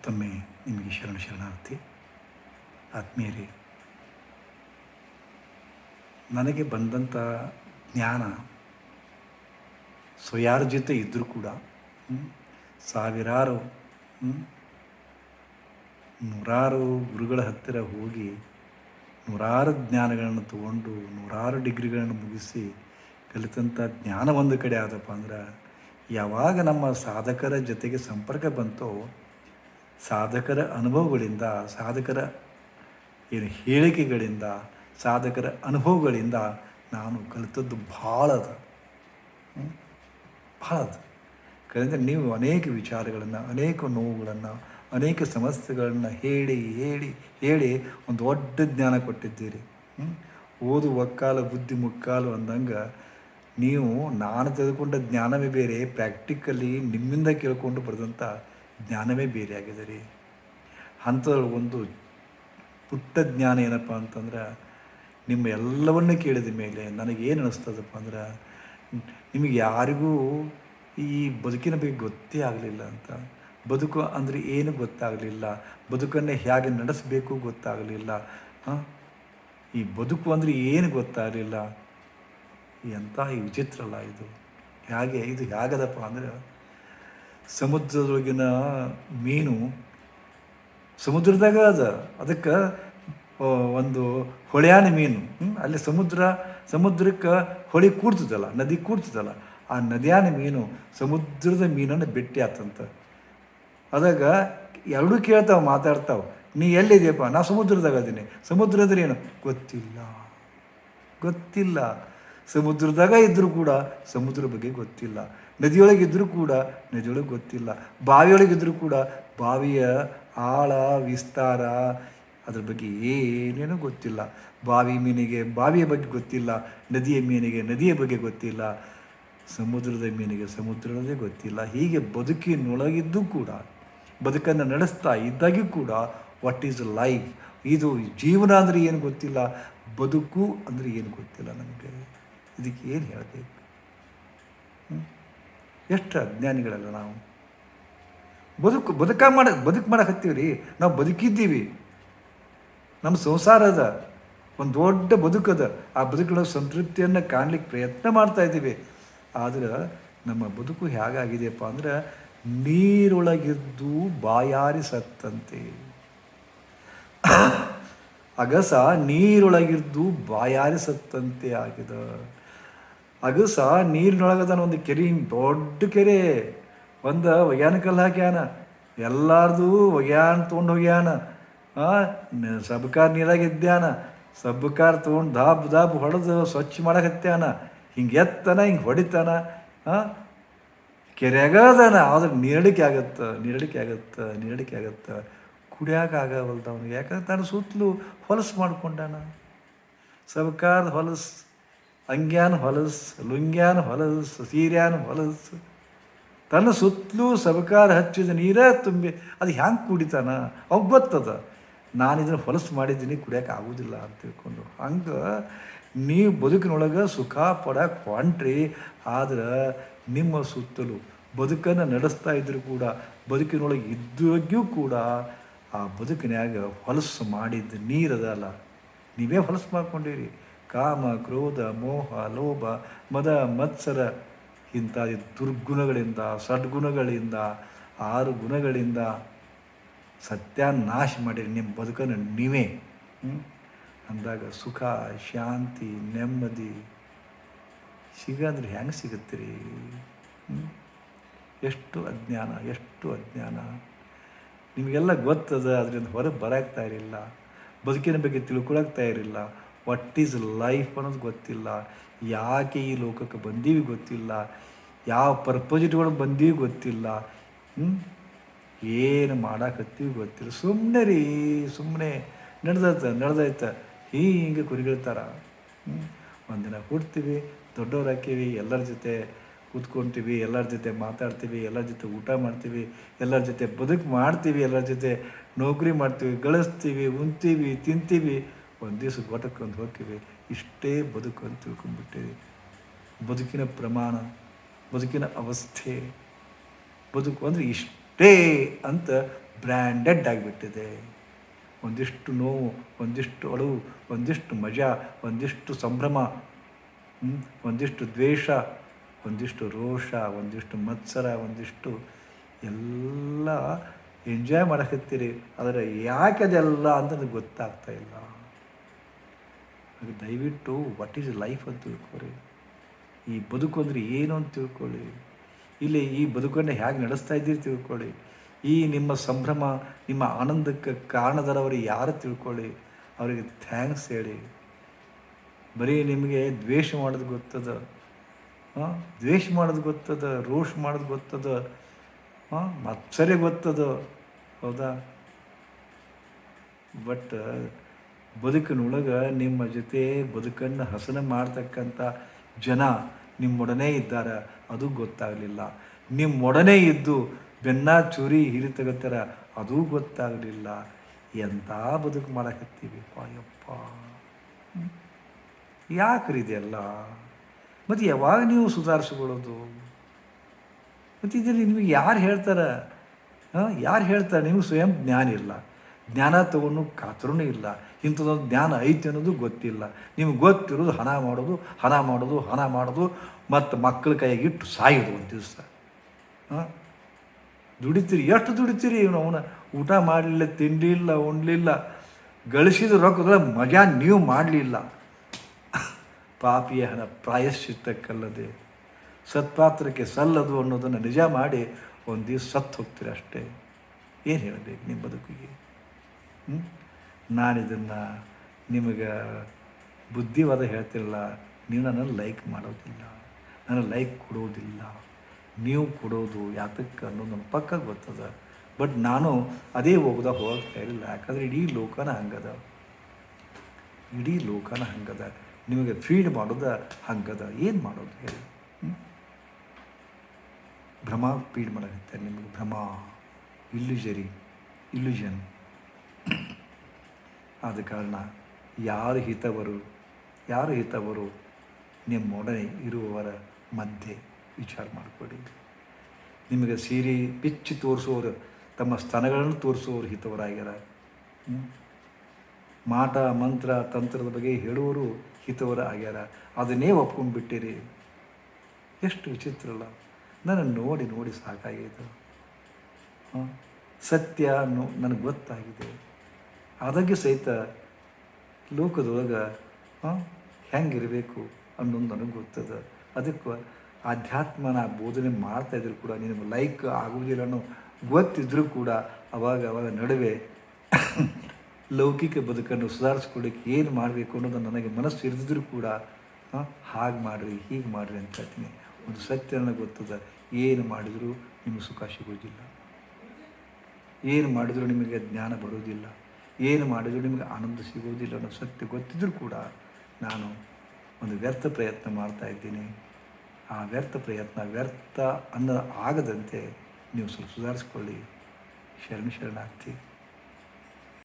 ಮತ್ತೊಮ್ಮೆ ನಿಮಗೆ ಶರಣ ಶರಣಾರ್ಥಿ. ಆತ್ಮೀಯರೇ, ನನಗೆ ಬಂದಂಥ ಜ್ಞಾನ ಸ್ವಯಾರ್ಜಿತ ಇದ್ದರೂ ಕೂಡ ಸಾವಿರಾರು ನೂರಾರು ಗುರುಗಳ ಹತ್ತಿರ ಹೋಗಿ ನೂರಾರು ಜ್ಞಾನಗಳನ್ನು ತಗೊಂಡು ನೂರಾರು ಡಿಗ್ರಿಗಳನ್ನು ಮುಗಿಸಿ ಕಲಿತಂಥ ಜ್ಞಾನ ಒಂದು ಕಡೆ ಆದಪ್ಪ ಅಂದ್ರೆ, ಯಾವಾಗ ನಮ್ಮ ಸಾಧಕರ ಜೊತೆಗೆ ಸಂಪರ್ಕ ಬಂತೋ ಸಾಧಕರ ಅನುಭವಗಳಿಂದ, ಸಾಧಕರ ಏನು ಹೇಳಿಕೆಗಳಿಂದ, ಸಾಧಕರ ಅನುಭವಗಳಿಂದ ನಾನು ಕಲಿತದ್ದು ಭಾಳ ಅದು? ಭಾಳ ಅದು. ಕಲಿತ ನೀವು ಅನೇಕ ವಿಚಾರಗಳನ್ನು, ಅನೇಕ ನೋವುಗಳನ್ನು, ಅನೇಕ ಸಮಸ್ಯೆಗಳನ್ನು ಹೇಳಿ ಹೇಳಿ ಹೇಳಿ ಒಂದು ದೊಡ್ಡ ಜ್ಞಾನ ಕೊಟ್ಟಿದ್ದೀರಿ. ಓದು ಒಕ್ಕಾಲ, ಬುದ್ಧಿ ಮುಕ್ಕಾಲು ಅಂದಂಗೆ ನೀವು ನಾನು ತೆಗೆದುಕೊಂಡ ಜ್ಞಾನವೇ ಬೇರೆ ಪ್ರಾಕ್ಟಿಕಲಿ ನಿಮ್ಮಿಂದ ಕೇಳಿಕೊಂಡು ಬರೆದಂಥ ಜ್ಞಾನವೇ ಬೇರೆ ಆಗಿದೆ ರೀ. ಅಂಥದ್ರಲ್ಲಿ ಒಂದು ಪುಟ್ಟ ಜ್ಞಾನ ಏನಪ್ಪ ಅಂತಂದ್ರೆ, ನಿಮ್ಮ ಎಲ್ಲವನ್ನೂ ಕೇಳಿದ ಮೇಲೆ ನನಗೇನು ಅನಿಸ್ತದಪ್ಪ ಅಂದ್ರೆ, ನಿಮಗೆ ಯಾರಿಗೂ ಈ ಬದುಕಿನ ಬಗ್ಗೆ ಗೊತ್ತೇ ಆಗಲಿಲ್ಲ ಅಂತ. ಬದುಕು ಅಂದರೆ ಏನು ಗೊತ್ತಾಗಲಿಲ್ಲ. ಬದುಕನ್ನೇ ಹೇಗೆ ನಡೆಸಬೇಕು ಗೊತ್ತಾಗಲಿಲ್ಲ. ಈ ಬದುಕು ಅಂದರೆ ಏನು ಗೊತ್ತಾಗಲಿಲ್ಲ. ಎಂಥ ಈ ವಿಚಿತ್ರ ಅಲ್ಲ ಇದು. ಹೇಗೆ, ಇದು ಹೇಗದಪ್ಪ ಅಂದರೆ ಸಮುದ್ರದೊಳಗಿನ ಮೀನು ಸಮುದ್ರದಾಗ ಅದ. ಅದಕ್ಕೆ ಒಂದು ಹೊಳೆಯಾನ ಮೀನು? ಅಲ್ಲಿ ಸಮುದ್ರ, ಸಮುದ್ರಕ್ಕೆ ಹೊಳೆ ಕೂಡ್ತದಲ್ಲ, ನದಿ ಕೂಡ್ತದಲ್ಲ, ಆ ನದಿಯಾನ ಮೀನು ಸಮುದ್ರದ ಮೀನನ್ನು ಭೇಟಿ ಆತಂತ. ಅದಾಗ ಎರಡೂ ಕೇಳ್ತಾವೆ, ಮಾತಾಡ್ತಾವೆ. ನೀ ಎಲ್ಲಿದೆಯಪ್ಪ? ನಾ ಸಮುದ್ರದಾಗ ಅದೀನಿ. ಸಮುದ್ರದ್ರೆ ಏನು? ಗೊತ್ತಿಲ್ಲ. ಗೊತ್ತಿಲ್ಲ. ಸಮುದ್ರದಾಗ ಇದ್ದರೂ ಕೂಡ ಸಮುದ್ರ ಬಗ್ಗೆ ಗೊತ್ತಿಲ್ಲ. ನದಿಯೊಳಗೆ ಇದ್ದರೂ ಕೂಡ ನದಿಯೊಳಗೆ ಗೊತ್ತಿಲ್ಲ. ಬಾವಿಯೊಳಗಿದ್ದರೂ ಕೂಡ ಬಾವಿಯ ಆಳ, ವಿಸ್ತಾರ ಅದ್ರ ಬಗ್ಗೆ ಏನೇನೂ ಗೊತ್ತಿಲ್ಲ. ಬಾವಿ ಮೀನಿಗೆ, ಬಾವಿಯ ಬಗ್ಗೆ ಗೊತ್ತಿಲ್ಲ. ನದಿಯ ಮೀನಿಗೆ, ನದಿಯ ಬಗ್ಗೆ ಗೊತ್ತಿಲ್ಲ. ಸಮುದ್ರದ ಮೀನಿಗೆ ಸಮುದ್ರದೇ ಗೊತ್ತಿಲ್ಲ. ಹೀಗೆ ಬದುಕಿನೊಳಗಿದ್ದು ಕೂಡ, ಬದುಕನ್ನು ನಡೆಸ್ತಾ ಇದ್ದಾಗಿ ಕೂಡ ವಾಟ್ ಈಸ್ ಲೈಫ್ ಇದು ಜೀವನ ಅಂದರೆ ಏನು ಗೊತ್ತಿಲ್ಲ. ಬದುಕು ಅಂದರೆ ಏನು ಗೊತ್ತಿಲ್ಲ ನಮಗೆ. ಇದಕ್ಕೆ ಏನು ಹೇಳಬೇಕು? ಎಷ್ಟು ಅಜ್ಞಾನಿಗಳಲ್ಲ ನಾವು? ಬದುಕು, ಬದುಕ ಮಾಡ, ಬದುಕು ಮಾಡಕತ್ತೀವಿ ರೀ ನಾವು ಬದುಕಿದ್ದೀವಿ. ನಮ್ಮ ಸಂಸಾರ ಅದ. ಒಂದು ದೊಡ್ಡ ಬದುಕದ ಆ ಬದುಕಿನ ಸಂತೃಪ್ತಿಯನ್ನು ಕಾಣಲಿಕ್ಕೆ ಪ್ರಯತ್ನ ಮಾಡ್ತಾ ಇದ್ದೀವಿ. ಆದ್ರೆ ನಮ್ಮ ಬದುಕು ಹೇಗಾಗಿದೆಯಪ್ಪ ಅಂದ್ರೆ ನೀರೊಳಗಿದ್ದು ಬಾಯಾರಿ ಸತ್ತಂತೆ. ಅಗಸ ನೀರೊಳಗಿದ್ದು ಬಾಯಾರಿ ಸತ್ತಂತೆ ಆಗಿದೆ. ಅಗಸ ನೀರಿನೊಳಗದಾನ ಒಂದು ಕೆರೆ, ದೊಡ್ಡ ಕೆರೆ. ಒಂದು ಒಗ್ಯಾನ ಕಲ್ಲು ಹಾಕ್ಯಾನ. ಎಲ್ಲಾರ್ದು ಒಗ್ಯಾನ ತೊಗೊಂಡು ಹೋಗ್ಯಾನ. ಸಬ್ಕಾರ್ ನೀರಾಗ ಇದ್ದಾನ ಸಬ್ಕಾರ್ ತೊಗೊಂಡು ದಾಬ್ ದಾಬ್ ಹೊಡೆದು ಸ್ವಚ್ಛ ಮಾಡಕತ್ಯಾನ ಹಿಂಗೆ ಎತ್ತಾನ, ಹಿಂಗೆ ಹೊಡಿತಾನ. ಕೆರೆಯಾಗ ಅದಾನ. ಆದ್ರೆ ನೀರಡಿಕೆ ಆಗತ್ತ ನೀರಡಿಕೆ ಆಗತ್ತ ನೀರಡಿಕೆ ಆಗತ್ತ. ಕುಡಿಯಾಕ ಆಗವಲ್ದ ಅವನಿಗೆ. ಯಾಕಂದ್ರೆ ತಾನು ಸುತ್ತಲೂ ಹೊಲಸು ಮಾಡ್ಕೊಂಡಾನ. ಸಬ್ಕಾರ್ ಹೊಲಸು ಅಂಗ್ಯಾನ ಹೊಲಸು, ಲುಂಗ್ಯಾನ ಹೊಲಸು, ಸೀರ್ಯಾನ ಹೊಲಸು. ತನ್ನ ಸುತ್ತಲೂ ಸಬಕಾರ ಹಚ್ಚಿದ ನೀರೇ ತುಂಬಿ, ಅದು ಹ್ಯಾಂಗೆ ಕುಡಿತಾನ? ಅವ್ ಗೊತ್ತದ ನಾನು ಇದನ್ನು ಹೊಲಸು ಮಾಡಿದ್ದೀನಿ, ಕುಡಿಯೋಕೆ ಆಗೋದಿಲ್ಲ ಅಂತ ತಿಳ್ಕೊಂಡು. ಹಂಗೆ ನೀವು ಬದುಕಿನೊಳಗೆ ಸುಖ ಪಡಕ್ಕೆ ಹೊಂಟ್ರಿ, ಆದ್ರೆ ನಿಮ್ಮ ಸುತ್ತಲೂ ಬದುಕನ್ನು ನಡೆಸ್ತಾ ಇದ್ದರೂ ಕೂಡ, ಬದುಕಿನೊಳಗೆ ಇದ್ದಾಗ್ಯೂ ಕೂಡ ಆ ಬದುಕಿನಾಗ ಹೊಲಸು ಮಾಡಿದ್ದು ನೀರದಲ್ಲ ನೀವೇ ಹೊಲಸು ಮಾಡ್ಕೊಂಡಿರಿ. ಕಾಮ, ಕ್ರೋಧ, ಮೋಹ, ಲೋಭ, ಮದ, ಮತ್ಸರ ಇಂಥ ದುರ್ಗುಣಗಳಿಂದ, ಸದ್ಗುಣಗಳಿಂದ, ಆರು ಗುಣಗಳಿಂದ ಸತ್ಯ ನಾಶ ಮಾಡಿರಿ ನಿಮ್ಮ ಬದುಕನ್ನು ನೀವೇ. ಅಂದಾಗ ಸುಖ, ಶಾಂತಿ, ನೆಮ್ಮದಿ ಸಿಗಂದ್ರೆ ಹೆಂಗೆ ಸಿಗುತ್ತೀರಿ? ಎಷ್ಟು ಅಜ್ಞಾನ ಎಷ್ಟು ಅಜ್ಞಾನ. ನಿಮಗೆಲ್ಲ ಗೊತ್ತದ, ಅದರಿಂದ ಹೊರಗೆ ಬರಾಕ್ತಾ ಇರಲಿಲ್ಲ. ಬದುಕಿನ ಬಗ್ಗೆ ತಿಳ್ಕೊಳಕ್ತಾ ಇರಲಿಲ್ಲ. ವಾಟ್ ಈಸ್ ಲೈಫ್ ಅನ್ನೋದು ಗೊತ್ತಿಲ್ಲ. ಯಾಕೆ ಈ ಲೋಕಕ್ಕೆ ಬಂದೀವಿ ಗೊತ್ತಿಲ್ಲ. ಯಾವ ಪರ್ಪಸ್ ಇಟ್ಕೊಂಡು ಬಂದೀವಿ ಗೊತ್ತಿಲ್ಲ. ಏನು ಮಾಡಾಕತ್ತೀವಿ ಗೊತ್ತಿಲ್ಲ. ಸುಮ್ಮನೆ ರೀ ಸುಮ್ಮನೆ ನಡೆದೈತ ನಡೆದೈತ. ಹೀಗೆ ಕುರಿಗಿಳ್ತಾರ. ಒಂದಿನ ಹುಡ್ತೀವಿ ದೊಡ್ಡವ್ರು ಹಾಕೀವಿ ಎಲ್ಲರ ಜೊತೆ ಕೂತ್ಕೊತೀವಿ, ಎಲ್ಲರ ಜೊತೆ ಮಾತಾಡ್ತೀವಿ, ಎಲ್ಲರ ಜೊತೆ ಊಟ ಮಾಡ್ತೀವಿ, ಎಲ್ಲರ ಜೊತೆ ಬದುಕು ಮಾಡ್ತೀವಿ, ಎಲ್ಲರ ಜೊತೆ ನೌಕರಿ ಮಾಡ್ತೀವಿ, ಗಳಿಸ್ತೀವಿ, ಉಣ್ತೀವಿ, ತಿಂತೀವಿ. ಒಂದು ದಿವಸ ಒಂದು ಹೋಗ್ತೀವಿ, ಇಷ್ಟೇ ಬದುಕು ಅಂತ ತಿಳ್ಕೊಂಡ್ಬಿಟ್ಟೇವೆ ಬದುಕಿನ ಪ್ರಮಾಣ, ಬದುಕಿನ ಅವಸ್ಥೆ, ಬದುಕು ಅಂದರೆ ಇಷ್ಟೇ ಅಂತ ಬ್ರ್ಯಾಂಡೆಡ್ ಆಗಿಬಿಟ್ಟಿದೆ. ಒಂದಿಷ್ಟು ನೋವು, ಒಂದಿಷ್ಟು ಅಳುವು, ಒಂದಿಷ್ಟು ಮಜಾ, ಒಂದಿಷ್ಟು ಸಂಭ್ರಮ ಒಂದಿಷ್ಟು ದ್ವೇಷ, ಒಂದಿಷ್ಟು ರೋಷ, ಒಂದಿಷ್ಟು ಮತ್ಸರ, ಒಂದಿಷ್ಟು ಎಲ್ಲ ಎಂಜಾಯ್ ಮಾಡಕತ್ತೀರಿ. ಆದರೆ ಯಾಕೆ ಅದೆಲ್ಲ ಅಂತ ನನಗೆ ಗೊತ್ತಾಗ್ತಾ ಇಲ್ಲ. ಹಾಗೆ ದಯವಿಟ್ಟು ವಾಟ್ ಈಸ್ ಲೈಫ್ ಅಂತ ತಿಳ್ಕೊರಿ ಈ ಬದುಕು ಅಂದರೆ ಏನು ಅಂತ ತಿಳ್ಕೊಳ್ಳಿ ಇಲ್ಲಿ ಈ ಬದುಕನ್ನು ಹೇಗೆ ನಡೆಸ್ತಾ ಇದ್ದೀರಿ ತಿಳ್ಕೊಳ್ಳಿ ಈ ನಿಮ್ಮ ಸಂಭ್ರಮ, ನಿಮ್ಮ ಆನಂದಕ್ಕೆ ಕಾರಣದರವರು ಯಾರು ತಿಳ್ಕೊಳ್ಳಿ ಅವರಿಗೆ ಥ್ಯಾಂಕ್ಸ್ ಹೇಳಿ. ಬರೀ ನಿಮಗೆ ದ್ವೇಷ ಮಾಡೋದು ಗೊತ್ತದ? ಹಾಂ? ದ್ವೇಷ ಮಾಡೋದು ಗೊತ್ತದ? ರೋಷ್ ಮಾಡೋದು ಗೊತ್ತದ? ಹಾಂ? ಮತ್ಸರೆ ಗೊತ್ತದ? ಹೌದಾ? ಬಟ್ ಬದುಕಿನೊಳಗೆ ನಿಮ್ಮ ಜೊತೆ ಬದುಕನ್ನು ಹಸನ ಮಾಡ್ತಕ್ಕಂಥ ಜನ ನಿಮ್ಮೊಡನೆ ಇದ್ದಾರೆ, ಅದು ಗೊತ್ತಾಗಲಿಲ್ಲ. ನಿಮ್ಮೊಡನೆ ಇದ್ದು ಬೆನ್ನ ಚೂರಿ ಹಿರಿ ತಗೋತಾರ ಅದೂ ಗೊತ್ತಾಗಲಿಲ್ಲ. ಎಂಥ ಬದುಕು ಮಾಡಕತ್ತೀವಿ? ಪಾಯಪ್ಪ ಯಾಕ್ರಿ ಇದೆಲ್ಲ? ಮತ್ತು ಯಾವಾಗ ನೀವು ಸುಧಾರಿಸ್ಕೊಳ್ಳೋದು? ಮತ್ತು ಇದರಲ್ಲಿ ನಿಮಗೆ ಯಾರು ಹೇಳ್ತಾರೆ? ಹಾಂ? ಯಾರು ಹೇಳ್ತಾರೆ? ನಿಮಗೆ ಸ್ವಯಂ ಜ್ಞಾನ ಇಲ್ಲ. ಜ್ಞಾನ ತಗೊಂಡು ಕಾತರೂ ಇಲ್ಲ. ಇಂಥದ್ದೊಂದು ಜ್ಞಾನ ಐತಿ ಅನ್ನೋದು ಗೊತ್ತಿಲ್ಲ. ನಿಮ್ಗೆ ಗೊತ್ತಿರೋದು ಹಣ ಮಾಡೋದು ಹಣ ಮಾಡೋದು ಹಣ ಮಾಡೋದು, ಮತ್ತು ಮಕ್ಕಳ ಕೈಯಾಗಿ ಇಟ್ಟು ಸಾಯೋದು ಒಂದು ದಿವಸ. ಹಾಂ ದುಡಿತೀರಿ, ಎಷ್ಟು ದುಡಿತೀರಿ ಅವನ? ಊಟ ಮಾಡಲಿಲ್ಲ ತಿಂಡಿ ಇಲ್ಲ ಉಣ್ಲಿಲ್ಲ. ಗಳಿಸಿದ ರೊಕ್ಕದ ಮಜಾ ನೀವು ಮಾಡಲಿಲ್ಲ. ಪಾಪಿಯ ಹಣ ಪ್ರಾಯಶ್ಚಿತ್ತಕ್ಕಲ್ಲದೆ. ಸತ್ಪಾತ್ರಕ್ಕೆ ಸಲ್ಲದು ಅನ್ನೋದನ್ನು ನಿಜ ಮಾಡಿ ಒಂದು ದಿವಸ ಸತ್ತು ಹೋಗ್ತೀರಿ ಅಷ್ಟೇ. ಏನು ಹೇಳಬೇಕು ನಿಮ್ಮ ಬದುಕಿಗೆ? ಹ್ಮ್? ನಾನಿದನ್ನು ನಿಮಗೆ ಬುದ್ಧಿವಾದ ಹೇಳ್ತಿಲ್ಲ. ನೀವು ನನ್ನನ್ನು ಲೈಕ್ ಮಾಡೋದಿಲ್ಲ. ನಾನು ಲೈಕ್ ಕೊಡೋದಿಲ್ಲ. ನೀವು ಕೊಡೋದು ಯಾತಕ್ಕೆ ಅನ್ನೋದು ನನ್ನ ಪಕ್ಕ ಗೊತ್ತದ ಬಟ್ ನಾನು ಅದೇ ಹೋಗದ ಹೋಗ್ತಾ ಇರಲಿಲ್ಲ ಯಾಕಂದರೆ ಇಡೀ ಲೋಕನ ಹಂಗದ. ಇಡೀ ಲೋಕನ ಹಂಗದ. ನಿಮಗೆ ಫೀಡ್ ಮಾಡೋದ ಹಂಗದ. ಏನು ಮಾಡೋದು ಹೇಳಿ? ಭ್ರಮ ಫೀಡ್ ಮಾಡಕತ್ತೆ ನಿಮಗೆ ಭ್ರಮ. ಇಲ್ಲುಜರಿ ಇಲ್ಯೂಷನ್ ಆದ ಕಾರಣ ಯಾರು ಹಿತವರು ಯಾರು ಹಿತವರು, ನಿಮ್ಮೊಡನೆ ಇರುವವರ ಮಧ್ಯೆ ವಿಚಾರ ಮಾಡಿಕೊಡಿ ನಿಮಗೆ ಸೀರೆ ಬಿಚ್ಚಿ ತೋರಿಸುವವರು, ತಮ್ಮ ಸ್ತನಗಳನ್ನು ತೋರಿಸುವವರು ಹಿತವರಾಗ್ಯಾರ? ಮಾಟ, ಮಂತ್ರ, ತಂತ್ರದ ಬಗ್ಗೆ ಹೇಳುವವರು ಹಿತವರ ಆಗ್ಯಾರ. ಅದನ್ನೇ ಒಪ್ಕೊಂಡ್ಬಿಟ್ಟಿರಿ. ಎಷ್ಟು ವಿಚಿತ್ರ ಅಲ್ಲ ನಾನು ನೋಡಿ ನೋಡಿ ಸಾಕಾಗಿದೆ. ಸತ್ಯ ಅನ್ನೋ ನನಗೆ ಗೊತ್ತಾಗಿದೆ. ಆದಾಗ್ಯೂ ಸಹಿತ ಲೋಕದೊಳಗೆ ಹೆಂಗಿರಬೇಕು ಅನ್ನೋದು ನನಗೆ ಗೊತ್ತದ. ಅದಕ್ಕೆ ಆಧ್ಯಾತ್ಮನ ಬೋಧನೆ ಮಾಡ್ತಾ ಇದ್ರು ಕೂಡ ನಿನಗೆ ಲೈಕ್ ಆಗುವುದಿಲ್ಲ ಅನ್ನೋ ಗೊತ್ತಿದ್ದರೂ ಕೂಡ ಅವಾಗ ಅವಾಗ ನಡುವೆ ಲೌಕಿಕ ಬದುಕನ್ನು ಸುಧಾರಿಸ್ಕೊಳ್ಳಿಕ್ಕೆ ಏನು ಮಾಡಬೇಕು ಅನ್ನೋದು ನನಗೆ ಮನಸ್ಸು ಇರಿದಿದ್ರು ಕೂಡ ಹಾಗೆ ಮಾಡಿರಿ, ಹೀಗೆ ಮಾಡಿರಿ ಅಂತ ಹೇಳ್ತೀನಿ. ಒಂದು ಸತ್ಯ ನನಗೆ ಗೊತ್ತದ. ಏನು ಮಾಡಿದರೂ ನಿಮಗೆ ಸುಖ ಸಿಗೋದಿಲ್ಲ. ಏನು ಮಾಡಿದರೂ ನಿಮಗೆ ಜ್ಞಾನ ಬರೋದಿಲ್ಲ. ಏನು ಮಾಡಿದರೂ ನಿಮಗೆ ಆನಂದ ಸಿಗೋದಿಲ್ಲ ಅನ್ನೋ ಸತ್ಯ ಗೊತ್ತಿದ್ದರೂ ಕೂಡ ನಾನು ಒಂದು ವ್ಯರ್ಥ ಪ್ರಯತ್ನ ಮಾಡ್ತಾ ಇದ್ದೀನಿ. ಆ ವ್ಯರ್ಥ ಪ್ರಯತ್ನ, ವ್ಯರ್ಥ ಅನ್ನೋ ಆಗದಂತೆ ನೀವು ಸ್ವಲ್ಪ ಸುಧಾರಿಸ್ಕೊಳ್ಳಿ. ಶರಣ ಶರಣಾರ್ಥಿ.